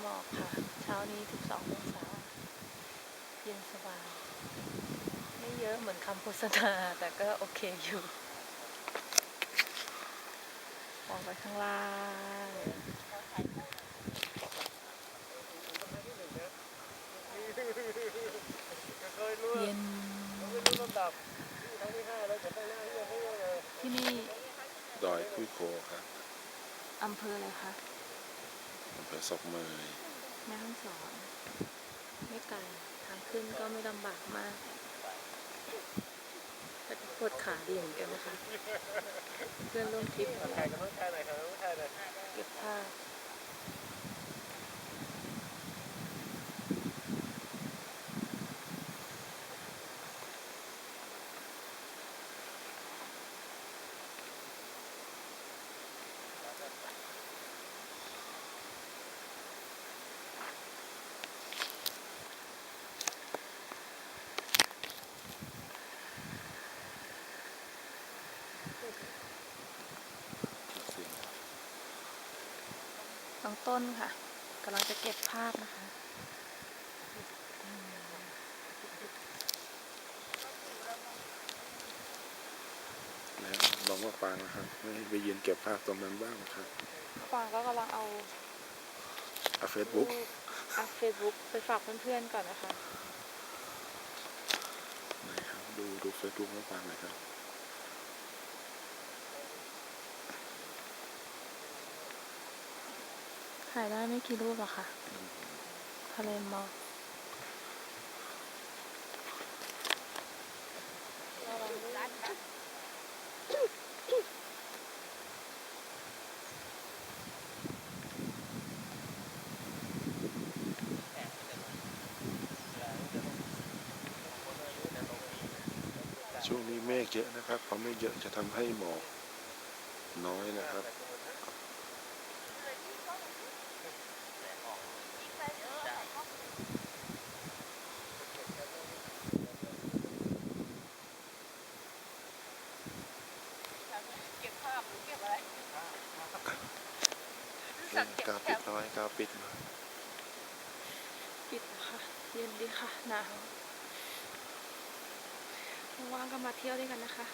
หมอกค่ะ เช้านี้ 12องศาเย็นสบาย ไม่เยอะเหมือนคำโฆษณา แต่ก็โอเคอยู่มองไปข้างล่างเย็นที่นี่ ดอยคุยโคครับอำเภออะไรคะ อำเภอศพเมยแม่ห้องสอน ไม่ไกลทางขึ้นก็ไม่ลำบากมากแต่ปวดขาดีเหมือนกันนะคะ เพื่อนร่วมทริปของเราเก็บภาพ น้องต้นค่ะกำลังจะเก็บภาพนะคะแล้วลองว่าฟังนะครับไม่ไปยืนเก็บภาพตรงนั้นบ้างนะครับฟางก็กำลังเอาเอาเฟซบุ๊กอัพเฟซบุ๊กไปฝากเพื่อนๆก่อนนะคะไหนครับดูดูเฟซบุ๊กให้ฟังหน่อยครับ ถ่ายได้ไม่กี่รูปหรอกค่ะทะเลหมอกช่วงนี้เมฆเยอะนะครับพอเมฆเยอะจะทำให้หมอกน้อยนะครับ เก็บภาพหรือเก็บอะไรเล่นกาปิดน้อยกาปิดมาปิดค่ะเย็นดีค่ะหนาวว่างก็มาเที่ยวด้วยกันนะคะ